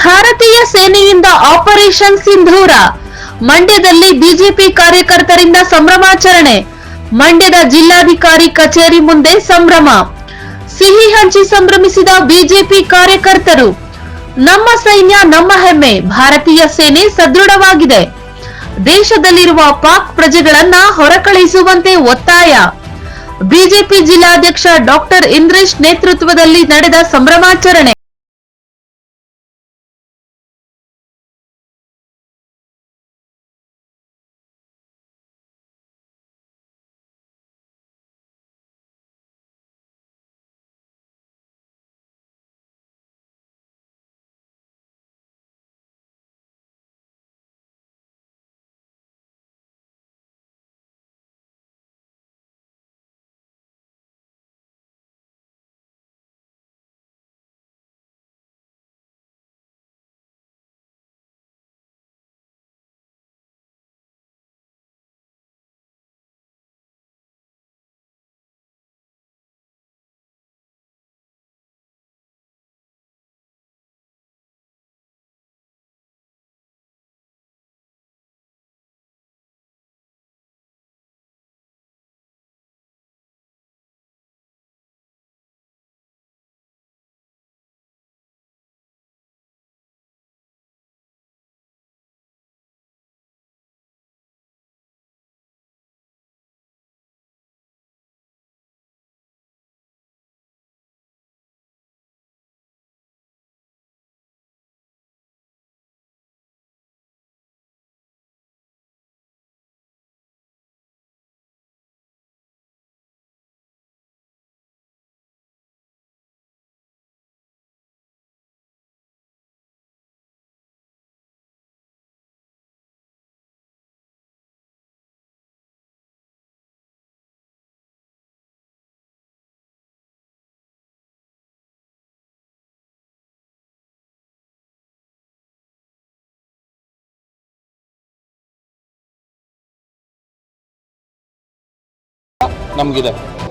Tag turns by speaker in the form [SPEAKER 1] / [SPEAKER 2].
[SPEAKER 1] ಭಾರತೀಯ ಸೇನೆಯಿಂದ ಆಪರೇಷನ್ ಸಿಂಧೂರ, ಮಂಡ್ಯದಲ್ಲಿ ಬಿಜೆಪಿ ಕಾರ್ಯಕರ್ತರಿಂದ ಸಂಭ್ರಮಾಚರಣೆ ಮಂಡ್ಯದ ಜಿಲ್ಲಾಧಿಕಾರಿ ಕಚೇರಿ ಮುಂದೆ ಸಂಭ್ರಮ, ಸಿಹಿ ಹಂಚಿ ಸಂಭ್ರಮಿಸಿದ ಬಿಜೆಪಿ ಕಾರ್ಯಕರ್ತರು, ನಮ್ಮ ಸೈನ್ಯ, ನಮ್ಮ ಹೆಮ್ಮೆ, ಭಾರತೀಯ ಸೇನೆ ಸದೃಢವಾಗಿದೆ. ದೇಶದಲ್ಲಿರುವ ಪಾಕ್ ಪ್ರಜೆಗಳನ್ನ ಹೊರಕಳಿಸುವಂತೆ ಒತ್ತಾಯ. ಬಿಜೆಪಿ ಜಿಲ್ಲಾಧ್ಯಕ್ಷ ಡಾಕ್ಟರ್ ಇಂದ್ರೇಶ್ ನೇತೃತ್ವದಲ್ಲಿ ನಡೆದ ಸಂಭ್ರಮಾಚರಣೆ.
[SPEAKER 2] ਕੰਮ ਕੀਤਾ